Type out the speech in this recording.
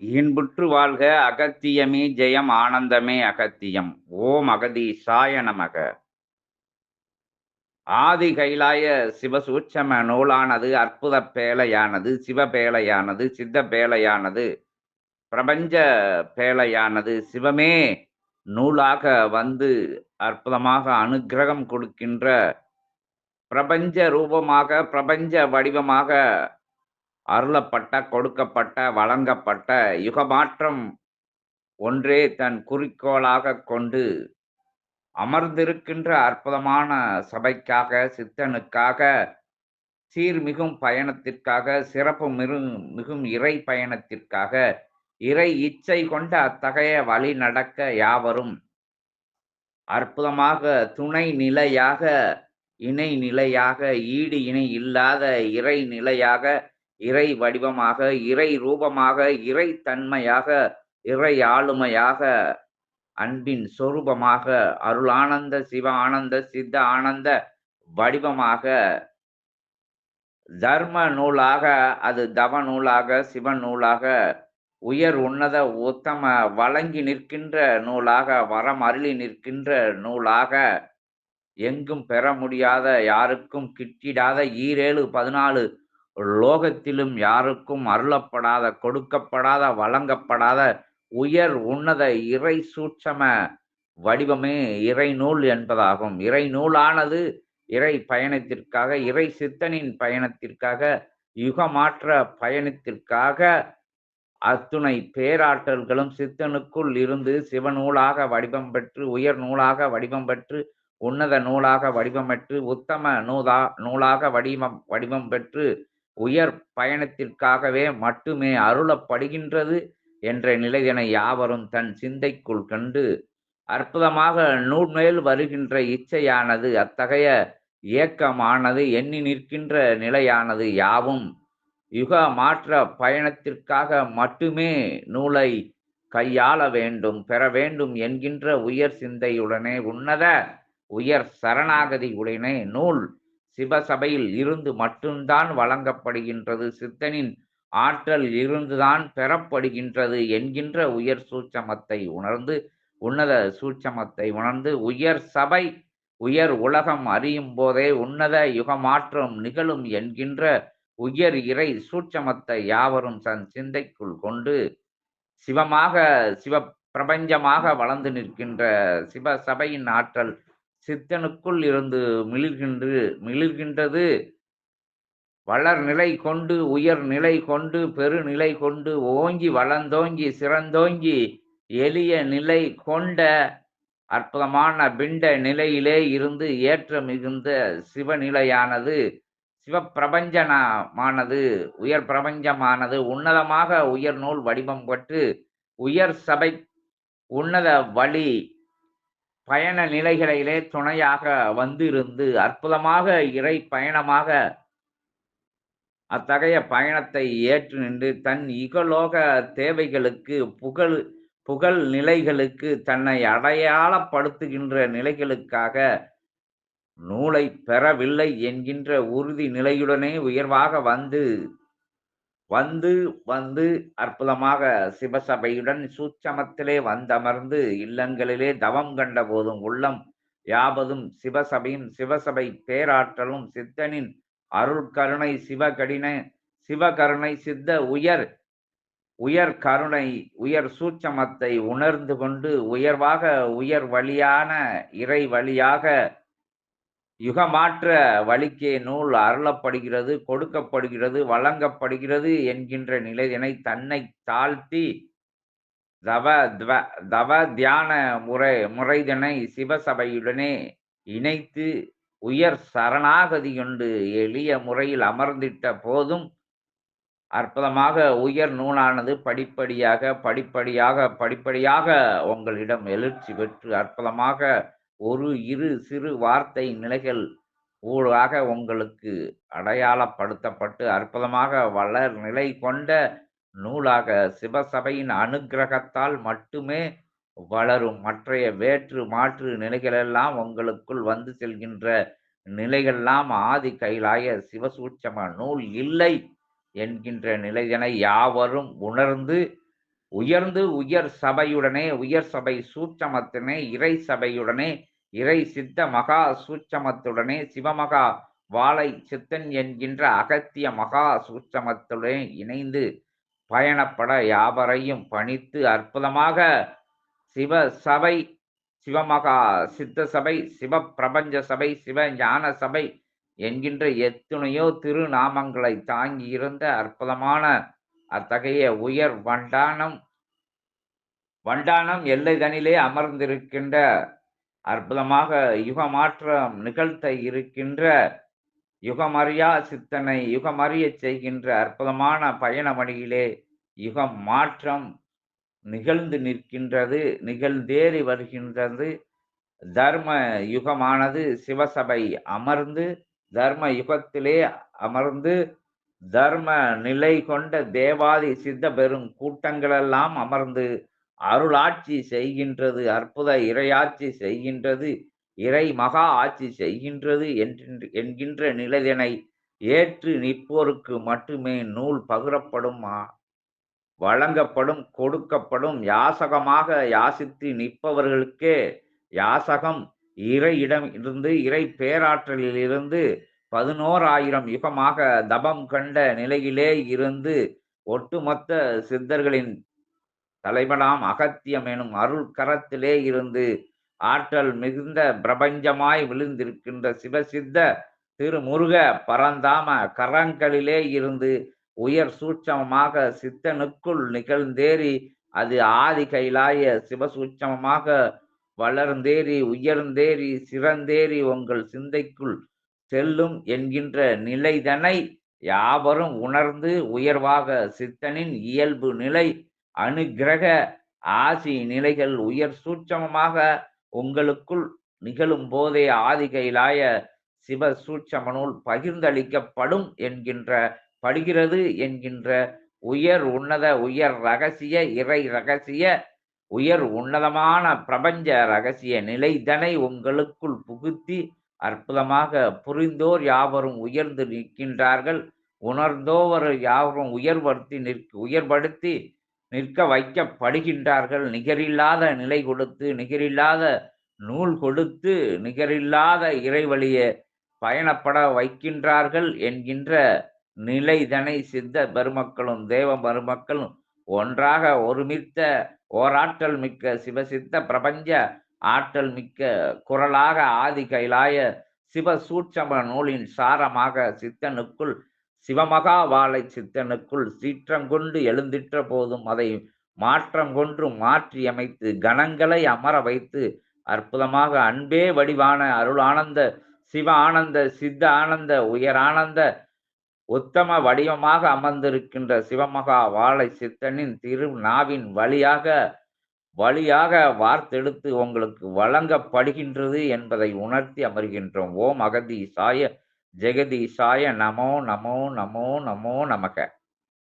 இன்புற்று வாழ்க அகத்தியமே ஜெயம் ஆனந்தமே அகத்தியம். ஓம் அகதீசாய நமக. ஆதி கைலாய சிவசூட்சம நூலானது அற்புத பேலையானது சிவ பேலையானது சித்த பேலையானது பிரபஞ்ச பேலையானது சிவமே நூலாக வந்து அற்புதமாக அனுக்கிரகம் கொடுக்கின்ற பிரபஞ்ச ரூபமாக பிரபஞ்ச வடிவமாக அருளப்பட்ட கொடுக்கப்பட்ட வழங்கப்பட்ட யுகமாற்றம் ஒன்றே தன் குறிக்கோளாக கொண்டு அமர்ந்திருக்கின்ற அற்புதமான சபைக்காக சித்தனுக்காக சீர்மிகும் பயணத்திற்காக சிறப்பு மிகு மிகும் இறை பயணத்திற்காக இறை இச்சை கொண்ட அத்தகைய வழி நடக்க யாவரும் அற்புதமாக துணை நிலையாக இணை நிலையாக ஈடு இணை இல்லாத இறை நிலையாக இறை வடிவமாக இறை ரூபமாக இறை தன்மையாக இறை ஆளுமையாக அன்பின் சொரூபமாக அருளானந்த சிவ ஆனந்த சித்த ஆனந்த வடிவமாக தர்ம நூலாக அது தவ நூலாக சிவ நூலாக உயர் உன்னத உத்தம வழங்கி நிற்கின்ற நூலாக வரம் அருளி நிற்கின்ற நூலாக எங்கும் பெற முடியாத யாருக்கும் கிட்டிடாத ஈரேழு பதினாலு லோகத்திலும் யாருக்கும் அருளப்படாத கொடுக்கப்படாத வழங்கப்படாத உயர் உன்னத இறை சூட்சம வடிவமே இறை நூல் என்பதாகும். இறை நூலானது இறை பயணத்திற்காக இறை சித்தனின் பயணத்திற்காக யுகமாற்ற பயணத்திற்காக அத்துணை பேராற்றல்களும் சித்தனுக்குள் இருந்து சிவநூலாக வடிவம் பெற்று உயர் நூலாக வடிவம் பெற்று உன்னத நூலாக வடிவம் பெற்று உத்தம நூதா நூலாக வடிவம் வடிவம் பெற்று உயர் பயணத்திற்காகவே மட்டுமே அருளப்படுகின்றது என்ற நிலையினை யாவரும் தன் சிந்தைக்குள் கண்டு அற்புதமாக நூல்மேல் வருகின்ற இச்சையானது அத்தகைய இயக்கமானது எண்ணி நிற்கின்ற நிலையானது யாவும் யுக மாற்ற பயணத்திற்காக மட்டுமே நூலை கையாள வேண்டும் பெற வேண்டும் என்கின்ற உயர் சிந்தையுடனே உன்னத உயர் சரணாகதி உடனே நூல் சிவசபையில் இருந்து மட்டும்தான் வழங்கப்படுகின்றது. சித்தனின் ஆற்றல் இருந்துதான் பெறப்படுகின்றது என்கின்ற உயர் சூட்சமத்தை உணர்ந்து உன்னத சூட்சமத்தை உணர்ந்து உயர் சபை உயர் உலகம் அறியும் போதே உன்னத யுகமாற்றம் நிகழும் என்கின்ற உயர் இறை சூட்சமத்தை யாவரும் தன் சிந்தைக்குள் கொண்டு சிவமாக சிவ பிரபஞ்சமாக வளர்ந்து நிற்கின்ற சிவ சபையின் ஆற்றல் சித்தனுக்குள் இருந்து மிளிர்கின்று மிளிர்கின்றது. வளர் நிலை கொண்டு உயர் நிலை கொண்டு பெருநிலை கொண்டு ஓங்கி வளர்ந்தோங்கி சிறந்தோங்கி எளிய நிலை கொண்ட அற்புதமான பிண்ட நிலையிலே இருந்து ஏற்ற மிகுந்த சிவநிலையானது சிவப்பிரபஞ்சனமானது உயர் பிரபஞ்சமானது உன்னதமாக உயர் நூல் வடிவம் பெற்று உயர் சபை உன்னத வழி பயண நிலைகளிலே துணையாக வந்திருந்து அற்புதமாக இறை பயணமாக அத்தகைய பயணத்தை ஏற்று நின்று தன் இகலோக தேவைகளுக்கு புகழ் புகழ் நிலைகளுக்கு தன்னை அடையாளப்படுத்துகின்ற நிலைகளுக்காக நூலை பெறவில்லை என்கின்ற உறுதி நிலையுடனே உயர்வாக வந்து வந்து வந்து அற்புதமாக சிவசபையுடன் சூட்சமத்திலே வந்தமர்ந்து இல்லங்களிலே தவம் கண்ட போதும் உள்ளம் யாவதும் சிவசபையும் சிவசபை பேராற்றலும் சித்தனின் அருள் கருணை சிவகடின சிவகருணை சித்த உயர் உயர் கருணை உயர் சூட்சமத்தை உணர்ந்து கொண்டு உயர்வாக உயர் வழியான இறை வழியாக யுகமாற்ற வழிக்கே நூல் அருளப்படுகிறது கொடுக்கப்படுகிறது வழங்கப்படுகிறது என்கின்ற நிலையினை தன்னை தாழ்த்தி தவ தவ தியான முறை முறைதனை சிவசபையுடனே இணைத்து உயர் சரணாகதியுண்டு எளிய முறையில் அமர்ந்திட்ட போதும் அற்புதமாக உயர் நூலானது படிப்படியாக படிப்படியாக படிப்படியாக உங்களிடம் எழுச்சி பெற்று அற்புதமாக ஒரு இரு சிறு வார்த்தை நிலைகள் ஊடாக உங்களுக்கு அடையாளப்படுத்தப்பட்டு அற்புதமாக வளர் நிலை கொண்ட நூலாக சிவசபையின் அனுகிரகத்தால் மட்டுமே வளரும். மற்றைய வேற்று மாற்று நிலைகளெல்லாம் உங்களுக்குள் வந்து செல்கின்ற நிலைகள்லாம் ஆதி கைலாய சிவசூட்சம நூல் இல்லை என்கின்ற நிலையினை யாவரும் உணர்ந்து உயர்ந்து உயர் சபையுடனே உயர் சபை சூட்சமத்தினே இறை சபையுடனே இறை சித்த மகா சூட்சமத்துடனே சிவமகா வாழை சித்தன் என்கின்ற அகத்திய மகா சூட்சமத்துடனே இணைந்து பயணப்பட யாவரையும் பணித்து அற்புதமாக சிவ சபை சிவமகா சித்த சபை சிவ பிரபஞ்ச சபை சிவ ஞான சபை என்கின்ற எத்துணையோ திருநாமங்களை தாங்கி இருந்த அற்புதமான அத்தகைய உயர் வண்டானம் வண்டானம் எல்லை தனிலே அமர்ந்திருக்கின்ற அற்புதமாக யுகமாற்றம் நிகழ்த்த இருக்கின்ற யுகமறியா சித்தனை யுகமறிய செய்கின்ற அற்புதமான பயணமணியிலே யுகம் மாற்றம் நிகழ்ந்து நிற்கின்றது நிகழ்ந்தேறி வருகின்றது. தர்ம யுகமானது சிவசபை அமர்ந்து தர்ம யுகத்திலே அமர்ந்து தர்ம நிலை கொண்ட தேவாதி சித்த பெரும் கூட்டங்களெல்லாம் அமர்ந்து அருளாட்சி செய்கின்றது அற்புத இறையாட்சி செய்கின்றது இறை மகா ஆட்சி செய்கின்றது என்கின்ற நிலையினை ஏற்று நிற்போருக்கு மட்டுமே நூல் பகிரப்படும் வழங்கப்படும் கொடுக்கப்படும் யாசகமாக யாசித்து நிற்பவர்களுக்கே யாசகம் இறையிடம் இருந்து இறை பேராற்றலிலிருந்து பதினோராயிரம் யுகமாக தபம் கண்ட நிலையிலே இருந்து ஒட்டுமொத்த சித்தர்களின் தலைவனாம் அகத்தியம் எனும் அருள் கரத்திலே இருந்து ஆற்றல் மிகுந்த பிரபஞ்சமாய் விழுந்திருக்கின்ற சிவசித்த திருமுருக பரந்தாம கரங்களிலே இருந்து உயர் சூட்சமமாக சித்தனுக்குள் நிகழ்ந்தேறி அது ஆதி கைலாய சிவசூட்சமமாக வளர்ந்தேறி உயர்ந்தேறி சிறந்தேறி உங்கள் சிந்தைக்குள் செல்லும் என்கின்ற நிலைதனை யாவரும் உணர்ந்து உயர்வாக சித்தனின் இயல்பு நிலை அனுக்கிரக ஆசி நிலைகள் உயர் சூட்சமமாக உங்களுக்குள் நிகழும் போதே ஆதிகையிலாய சிவ சூட்சமனுள் பகிர்ந்தளிக்கப்படும் என்கின்ற படுகிறது என்கின்ற உயர் உன்னத உயர் ரகசிய இறை ரகசிய உயர் உன்னதமான பிரபஞ்ச ரகசிய நிலைதனை உங்களுக்குள் புகுத்தி அற்புதமாக புரிந்தோர் யாவரும் உயர்ந்து நிற்கின்றார்கள். உணர்ந்தோவர் யாவரும் உயர்வர்த்தி நிற்க உயர்படுத்தி நிற்க வைக்கப்படுகின்றார்கள். நிகரில்லாத நிலை கொடுத்து நிகரில்லாத நூல் கொடுத்து நிகரில்லாத இறைவழியே பயணப்பட வைக்கின்றார்கள் என்கின்ற நிலைதனை சித்த பெருமக்களும் தேவ பெருமக்களும் ஒன்றாக ஒருமித்த ஓராற்றல் மிக்க சிவசித்த பிரபஞ்ச ஆற்றல் மிக்க குரலாக ஆதி கைலாய சிவ சூட்சம நூலின் சாரமாக சித்தனுக்குள் சிவமகா வாழை சித்தனுக்குள் சீற்றங்கொண்டு எழுந்திட்ட போதும் அதை மாற்றம் கொன்று மாற்றியமைத்து கணங்களை அமர வைத்து அற்புதமாக அன்பே வடிவான அருள் ஆனந்த சிவ ஆனந்த சித்த ஆனந்த உயர் ஆனந்த உத்தம வடிவமாக அமர்ந்திருக்கின்ற சிவமகா வாழை சித்தனின் திரு நாவின் வழியாக வழியாக வார்த்தெடுத்து உங்களுக்கு வழங்கப்படுகின்றது என்பதை உணர்த்தி அமர்கின்றோம். ஓம் அகதி சாய ஜெகதீஷாய நமோ நமோ நமோ நமோ நமக.